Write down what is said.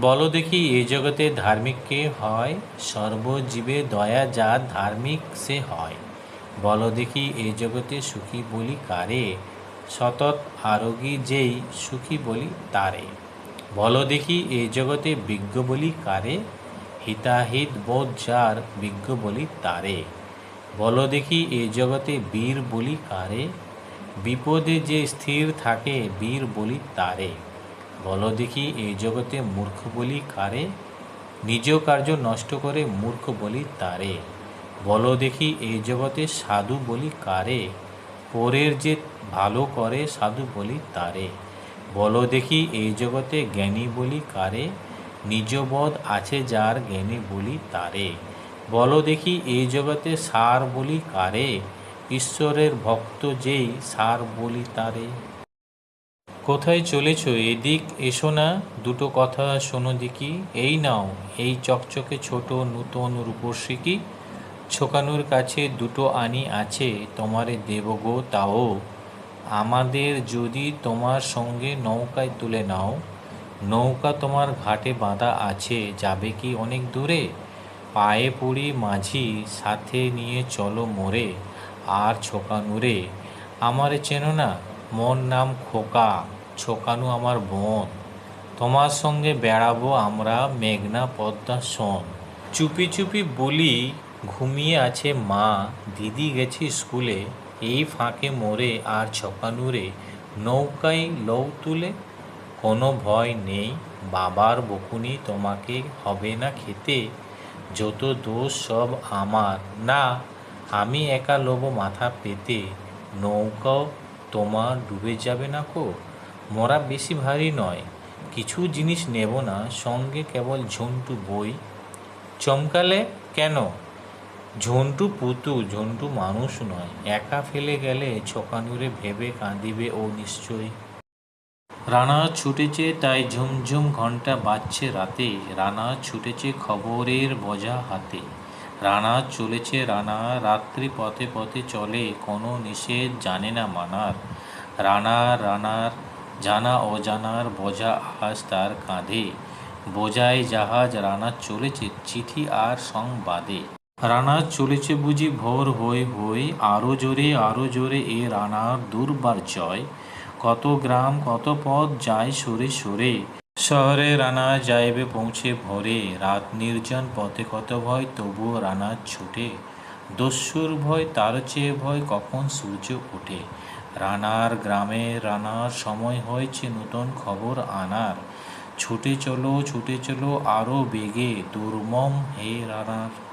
বলো দেখি এই জগতে ধার্মিক কে হয়? সর্বজীবে দয়া যার ধার্মিক সে হয়। বলো দেখি এই জগতে সুখী বলি কারে? সতত আরোগী যেই সুখী বলি তারে। বলো দেখি এই জগতে বিজ্ঞ বলি কারে? হিতাহিত বোধ যার বিজ্ঞ বলি তারে। বলো দেখি এই জগতে বীর বলি কারে? বিপদে যে স্থির থাকে বীর বলি তারে। বলো দেখি, এই জগতে মূর্খ বলি কারে? নিজ কার্য নষ্ট করে মূর্খ বলি তারে। বলো দেখি, এই জগতে সাধু বলি কারে? পরের যে ভালো করে সাধু বলি তারে। বলো দেখি, এই জগতে জ্ঞানী বলি কারে? নিজবোধ আছে যার জ্ঞানী বলি তারে। বলো দেখি, এই জগতে সার বলি কারে? ঈশ্বরের ভক্ত যেই সার বলি তারে। কোথায় চলেছ এদিক এসো না, দুটো কথা শোনো দিকি এই নাও, এই চকচকে ছোট নূতন রূপসী ছোকানুর কাছে দুটো আনি আছে, তোমারে দেব গো তাও। আমাদের যদি তোমার সঙ্গে নৌকায় তুলে নাও, নৌকা তোমার ঘাটে বাঁধা আছে, যাবে কি অনেক দূরে? পায়ে পড়ি মাঝি, সাথে নিয়ে চলো মোরে আর ছোকানুরে। আমারে চেনো না মোর নাম খোকা। ছোকানু আমার বোন। তোমার সঙ্গে বেড়াবো আমরা মেঘনা পদ্মা শোন চুপি চুপি বলি, ঘুমিয়ে আছে মা, দিদি গেছি স্কুলে। এই ফাঁকে মোরে আর ছকানুরে নৌকায় লৌ তুলে? কোনো ভয় নেই, বাবার বকুনি তোমাকে হবে না খেতে। যত দোষ সব আমার। না, আমি একা লোব মাথা পেতে। নৌকাও তোমার ডুবে যাবে না কো? মোরা বেশি ভারী নয়। কিছু জিনিস নেব না, সঙ্গে কেবল ঝন্টু বই। চমকালে কেন? ঝন্টু পুতু, ঝন্টু মানুষ নয়। একা ফেলে গেলে ছোকানুরে ভেবে কাঁদিবে ও নিশ্চয়ই। রানা ছুটেছে, তাই ঝুমঝুম ঘণ্টা বাজছে রাতে। রানা ছুটেছে খবরের বোঝা হাতে। রানা চলেছে, রানা রাত্রি পথে পথে চলে, কোনো নিষেধ জানে না মানার। রানা, রানার জানা অজানার বোঝা আজ তার কাঁধে। বোঝায় জাহাজ রানা চলেছে চিঠি আর সংবাদে। রানা চলেছে বুঝি ভোর হয়ে হয়ে, আরও জোরে আরও জোরে এ রানার দুর্বার জয়। কত গ্রাম, কত পথ যায় সরে সরে। শহরে রানা যাইবে পৌঁছে ভোরে, রাত নির্জন পথে কত ভয় তবুও রানা ছুটে। দস্যুর ভয়, তার চেয়ে ভয় কখন সূর্য ওঠে? রানার গ্রামে রানার সময় হয়েছে নতুন খবর আনার। ছুটে চলো ছুটে চলো আরও বেগে, দুর্মম হে রানার।